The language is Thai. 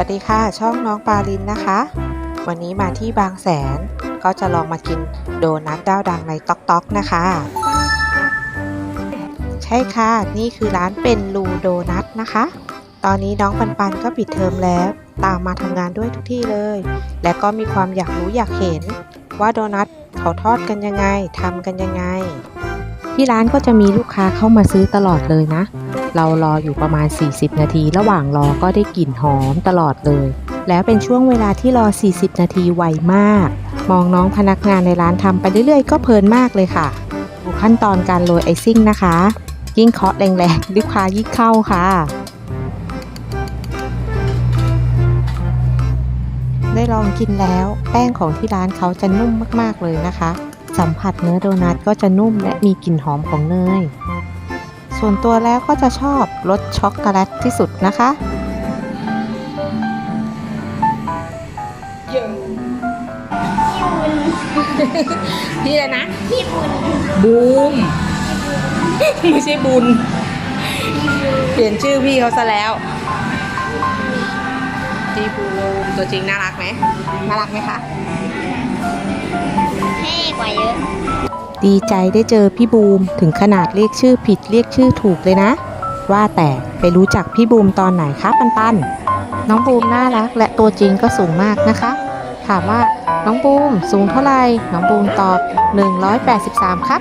วัสดีค่ะ ช่องน้องปาลินนะคะ วันนี้มาที่บางแสนก็จะลองมากินโดนัทเจ้าดังในต๊อกต๊อกนะคะ ใช่ค่ะ นี่คือร้านเป็นรูโดนัทนะคะ ตอนนี้น้องปันปันก็ปิดเทอมแล้ว ตามมาทำงานด้วยทุกที่เลย และก็มีความอยากรู้อยากเห็น ว่าโดนัทเขาทอดกันยังไงทำกันยังไง ที่ร้านก็จะมีลูกค้าเข้ามาซื้อตลอดเลยนะ เรารออยู่ประมาณ 40 นาที ระหว่างรอก็ได้กลิ่นหอมตลอดเลย แล้วเป็นช่วงเวลาที่รอ 40 นาทีไวมาก มองน้องพนักงานในร้านทำไปเรื่อยๆ ก็เพลินมากเลยค่ะดูขั้นตอนการโรยไอซิ่งนะคะ ยิ่งเคาะแรงๆลูกค้ายิ่งเข้าค่ะได้ลองกินแล้ว แป้งของที่ร้านเขาจะนุ่มมากๆเลยนะคะ สัมผัสเนื้อโดนัทก็จะนุ่มและมีกลิ่นหอมของเนย ส่วนตัวแล้วก็จะชอบรสช็อกโกแลตที่สุดนะคะ พี่เลยนะ พี่บุญบูม ไม่ใช่บุญ เปลี่ยนชื่อพี่เขาซะแล้ว พี่บูมตัวจริงน่ารักไหม น่ารักไหมคะ ดีใจได้เจอพี่บูมถึงขนาดเรียกชื่อผิดเรียกชื่อถูกเลยนะ ว่าแต่ไปรู้จักพี่บูมตอนไหนคะปันปันน้องบูมน่ารักและตัวจริงก็สูงมากนะคะ ถามว่าน้องบูมสูงเท่าไหร่น้องบูมตอบ 183 ครับ